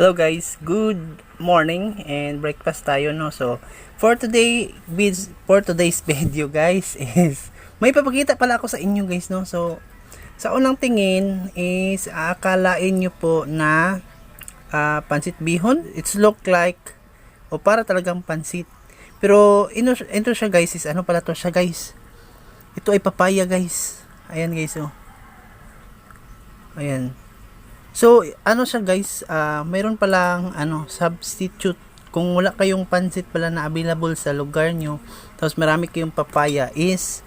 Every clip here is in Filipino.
Hello guys, good morning and breakfast tayo no. So, for today for today's video guys is may papakita pala ako sa inyo guys no. So, sa unang tingin is akalain nyo po na ah, pansit bihon. It's look like o para talagang pansit. Pero ino, ito siya guys is ano pala to siya guys. Ito ay papaya guys. Ayan guys oh. Ayan. So, ano siya guys, ah mayroon palang ano, substitute. Kung wala kayong pansit pala na available sa lugar nyo, tapos marami kayong papaya, is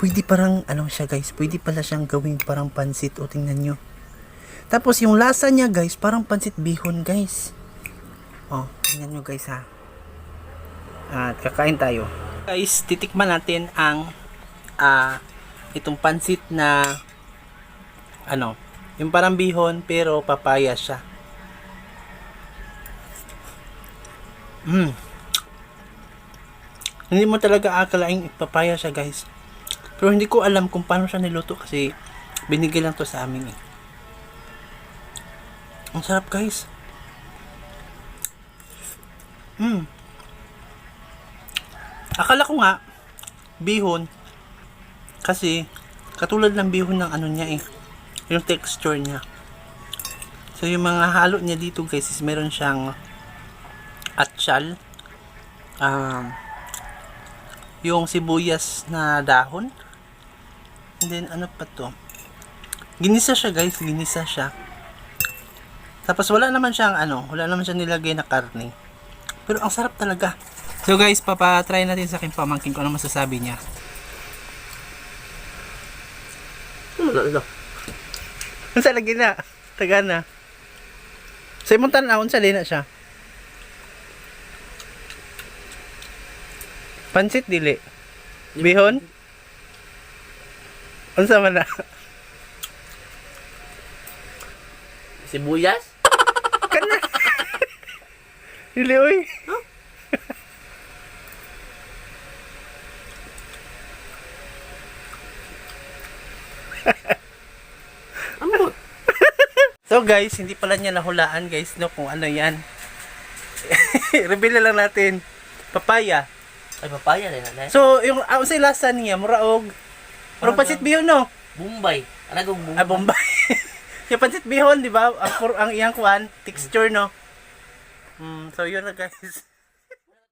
pwede parang, ano siya guys, pwede pala siyang gawing parang pansit. O, tingnan nyo. Tapos, yung lasa niya guys, parang pansit bihon guys. O, tingnan nyo guys ha. At kakain tayo. Guys, titikman natin ang ah itong pansit na ano, yung parang bihon pero papaya siya. Mm. Hindi mo talaga akalaing papaya siya, guys. Pero hindi ko alam kung paano siya niluto kasi binigay lang to sa amin eh. Ang sarap, guys. Mm. Akala ko nga bihon kasi katulad ng bihon ng ano niya eh yung texture niya. So, yung mga halo niya dito guys is meron siyang atsyal, um, yung sibuyas na dahon, and then ano pa to? Ginisa siya guys, ginisa siya. Tapos wala naman siyang ano, wala naman siyang nilagay na karne. Pero ang sarap talaga. So guys, papatry natin sa aking pamangkin kung ano masasabi niya. Ano na? Unsa lagi na? Taga na. Sa imong tan-awon sa lina siya. Pansit dili. Bihon? Unsa man na? Sibuyas? Kana. dili oy. Ano? So guys, hindi pala niya nahulaan guys no kung ano yan. Reveal na lang natin. Papaya. Ay, papaya rin na. So, yung uh, sa lasa niya, muraog. Murag pansit bihon no? Bombay. Kung Bombay? Ah, Bombay. yung pansit bihon, di ba? Ang, ang iyang kuan, texture, no? Mm, so, yun na guys.